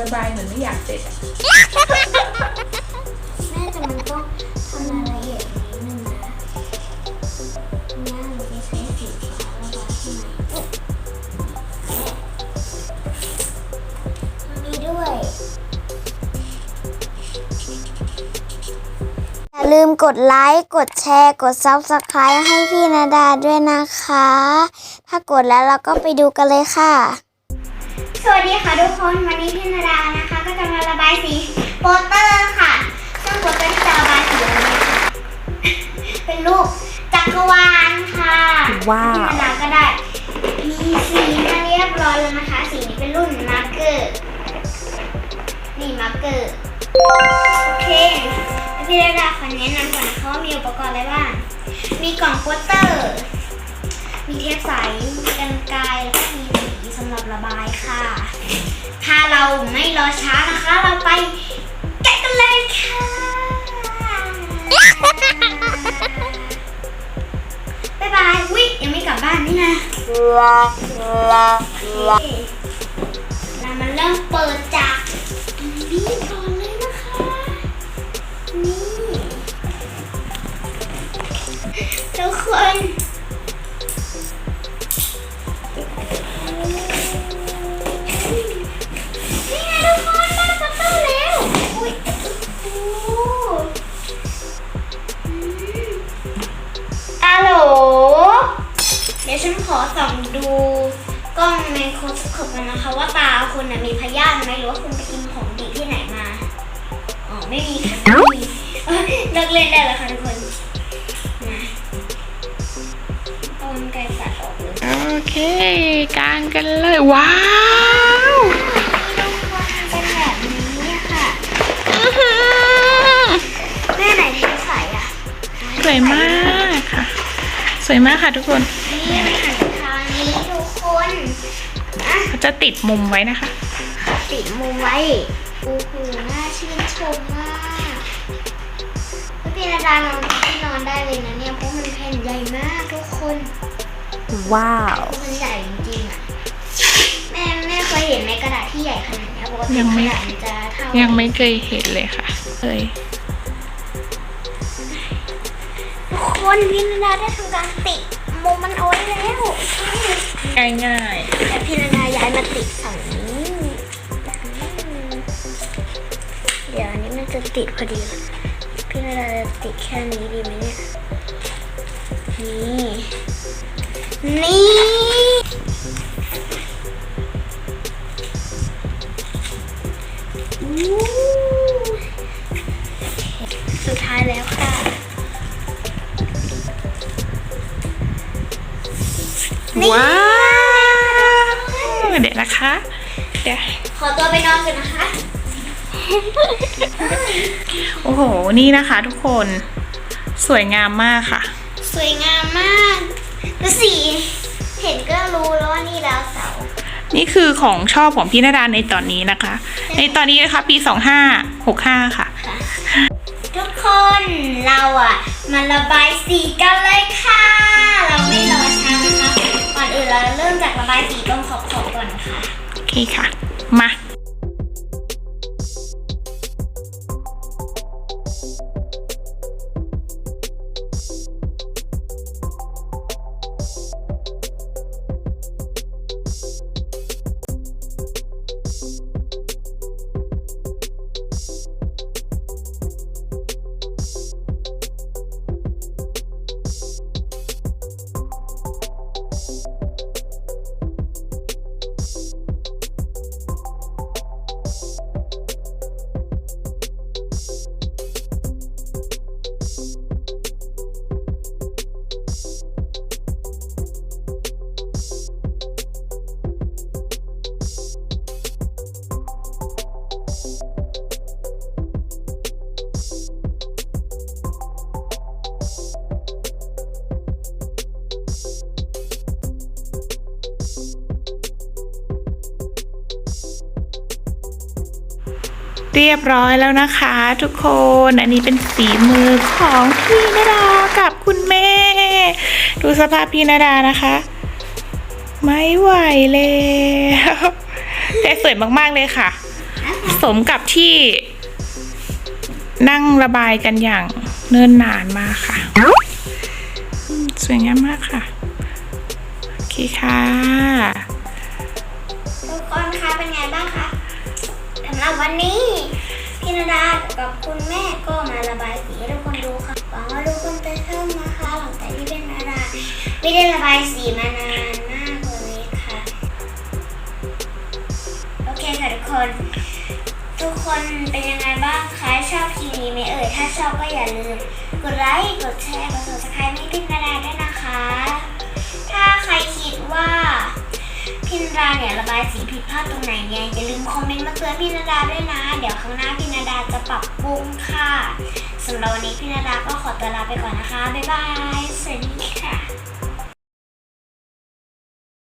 ระบายเหมือนไม่อยากเสร็จอะแม่แต่มันต้องทำรายละเอียดนิดนึงนะเนี่หนูจะใช้สีฟ้าระบายข้างในมีด้วย อย่าลืมกดไลค์ กดแชร์ กด Subscribe ให้พี่นาดาด้วยนะคะ ถ้ากดแล้วเราก็ไปดูกันเลยค่ะ สวัสดีค่ะทุกคนวันนี้พี่นาดานะคะ ก็จะมาระบายสีโปสเตอร์ค่ะ ซึ่งโปสเตอร์ที่จะระบายสีวันนี้ค่ะเป็นรูปจักรวาลค่ะว้าว พี่นาดาก็ได้ มีสีมาเรียบร้อยแล้วนะคะ สีนี้เป็นรุ่นมาร์เกอร์นี่มาร์เกอร์โอเคแล้วพี่นาดาขอแนะนำก่อนนะคะว่ามีอุปกรณ์อะไรบ้างมีกล่องโปสเตอร์ มีเทปใสมีกันไกรแล้วก็มี สำหรับระบายค่ะ ถ้าเราไม่รอช้านะคะ เราไปแกะกันเลยค่ะบ๊ายบายวิยังไม่กลับบ้านนี่นะ ดี๋ยวฉันขอส่องดูกล้องไมโครสโคปกันนะคะ ว่าตาคุณน่ะมีพยาธิไหมหรือว่าคุณไปกินของดีที่ไหนมา อ๋อไม่มีค่ะไม่มีเอ้ยเลิกเล่นได้แล้วค่ะทุกคนมาเอากรรไกรตัดออกเลยโอเคกางกันเลยว้าวทุกคนเป็นแบบนี้ค่ะแม่ไหนเทปใสอะสวยมากค่ะ สวยมากค่ะทุกคน นี่มันหันทางนี้ทุกคนอะเขาจะติดมุมไว้นะคะ ติดมุมไว้โอ้โหน่าชื่นชมมากพี่นาดานอนที่นอนได้เลยนะเนี่ยเพราะมันแผ่นใหญ่มากทุกคนว้าว มันใหญ่จริงๆอะแม่แม่เคยเห็นไหมกระดาษที่ใหญ่ขนาดเนี้ยปกติยังไม่ กระดาษมันจะเท่ายังไม่เคยเห็นเลยค่ะเอ้ยทุกคนพี่นาดาได้ทำการติด มุมมันเอาไว้แล้วง่ายง่ายแต่พี่นาดาย้ายมาติดฝั่งนี้ เดี๋ยวอันนี้มันจะติดพอดีเลยพี่นาดาจะติดแค่นี้ดีไหมเนี่ย นี่ นี่ ว้าวเดี๋ยวนะคะ เดี๋ยวขอตัวไปนอนก่อนนะคะ โอ้โห นี่นะคะทุกคนสวยงามมากค่ะ สวยงามมากดูสิเห็นก็รู้แล้วว่านี่ดาวเสาร์นี่คือของชอบของพี่นาดาในตอนนี้นะคะ ในตอนนี้นะคะปี 2565 ค่ะค่ะทุกคนเราอะ มาระบายสีกันเลยค่ะ เราไม่รอช้านะคะก่ อื่นเราเริ่มจากระบายสีตรงขอบๆก่อนค่ะ โอเคค่ะ มา เรียบร้อยแล้วนะคะทุกคนอันนี้เป็นฝีมือของพี่นาดากับคุณแม่ ดูสภาพพี่นาดานะคะ ไม่ไหวแล้วแต่สวยมากๆเลยค่ะ สมกับที่ นั่งระบายกันอย่างเนิ่นนานมากค่ะ สวยงามมากค่ะ โอเคค่ะทุกคนคะเป็นไงบ้างคะ สำหรับวันนี้พี่นาดากับคุณแม่ก็มาระบายสีให้ทุกคนดูค่ะหวังว่าทุกคนจะชอบนะคะหลังจากที่เป็นนาดาไม่ได้ระบายสีมานานมากเลยค่ะ โอเคค่ะทุกคน ทุกคนเป็นยังไงบ้างคะชอบคลิปนี้ไหมเอ่ยถ้าชอบก็อย่าลืมกดไลค์กดแชร์กด subscribe ให้พี่นาดาด้วยนะคะ ถ้าใครคิดว่า พินดาเนี่ยระบายสีผิดพลาดตรงไหนเนี่ยอย่าลืมคอมเมนต์มาเตือนพินาดาด้วยนะ เดี๋ยวครั้งหน้าพินาดาจะปรับปรุงค่ะสำหรับวันนี้พินาดาก็ขอตัวลาไปก่อนนะคะ บ๊ายบาย สวัสดีค่ะ